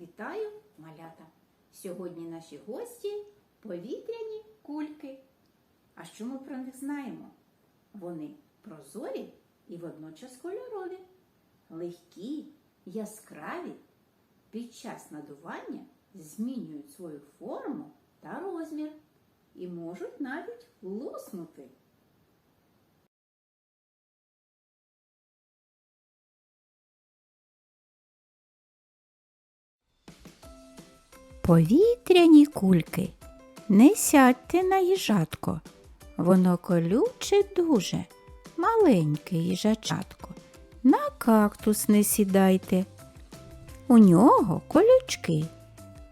Вітаю, малята! Сьогодні наші гості повітряні кульки. А що ми про них знаємо? Вони прозорі і водночас кольорові, легкі, яскраві. Під час надування змінюють свою форму та розмір і можуть навіть луснути. Повітряні кульки. Не сядьте на їжатко. Воно колюче дуже, маленьке їжачатко. На кактус не сідайте. У нього колючки.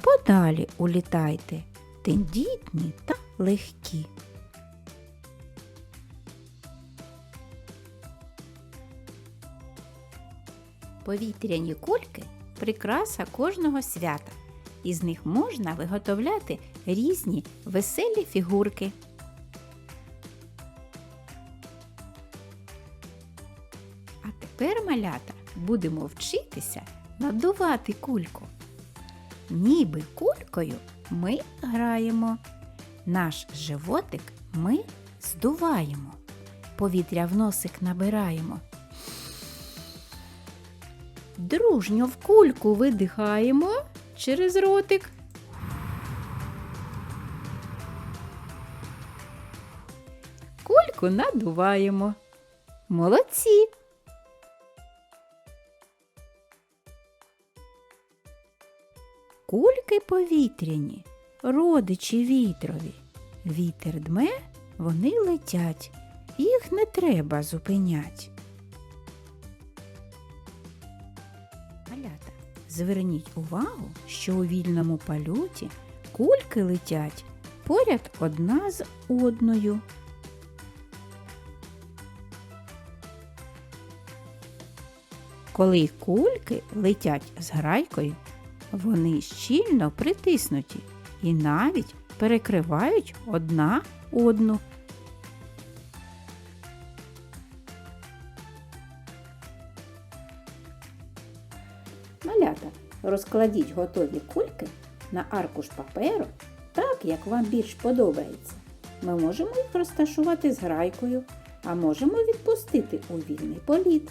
Подалі улітайте, тендітні та легкі. Повітряні кульки прикраса кожного свята. Із них можна виготовляти різні веселі фігурки. А тепер, малята, будемо вчитися надувати кульку. Ніби кулькою ми граємо. Наш животик ми здуваємо. Повітря в носик набираємо. Дружньо в кульку видихаємо через ротик. Кульку надуваємо. Молодці. Кульки повітряні, родичі вітрові. Вітер дме, вони летять, їх не треба зупинять. Малята, зверніть увагу, що у вільному польоті кульки летять поряд одна з одною. Коли кульки летять з грайкою, вони щільно притиснуті і навіть перекривають одна одну. Малята, розкладіть готові кульки на аркуш паперу так, як вам більш подобається. Ми можемо їх розташувати з грайкою, а можемо відпустити у вільний політ.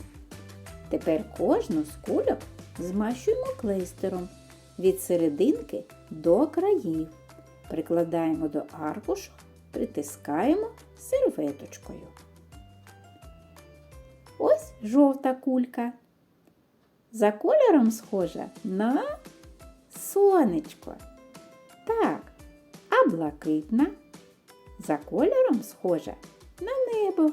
Тепер кожну з кульок змащуємо клейстером від серединки до країв. Прикладаємо до аркушу, притискаємо серветочкою. Ось жовта кулька. За кольором схожа на сонечко. Так, а блакитна за кольором схожа на небо.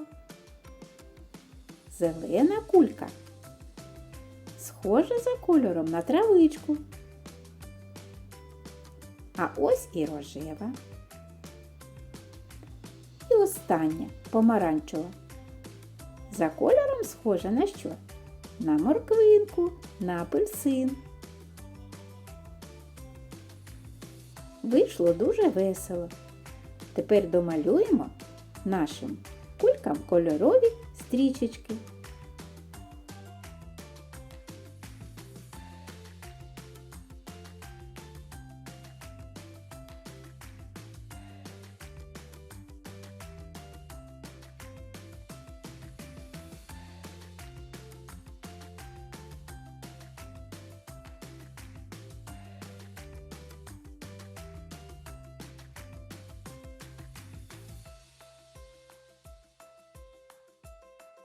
Зелена кулька схожа за кольором на травичку. А ось і рожева. І остання помаранчева. За кольором схожа на що? На морквинку, на апельсин. Вийшло дуже весело. Тепер домалюємо нашим кулькам кольорові стрічечки.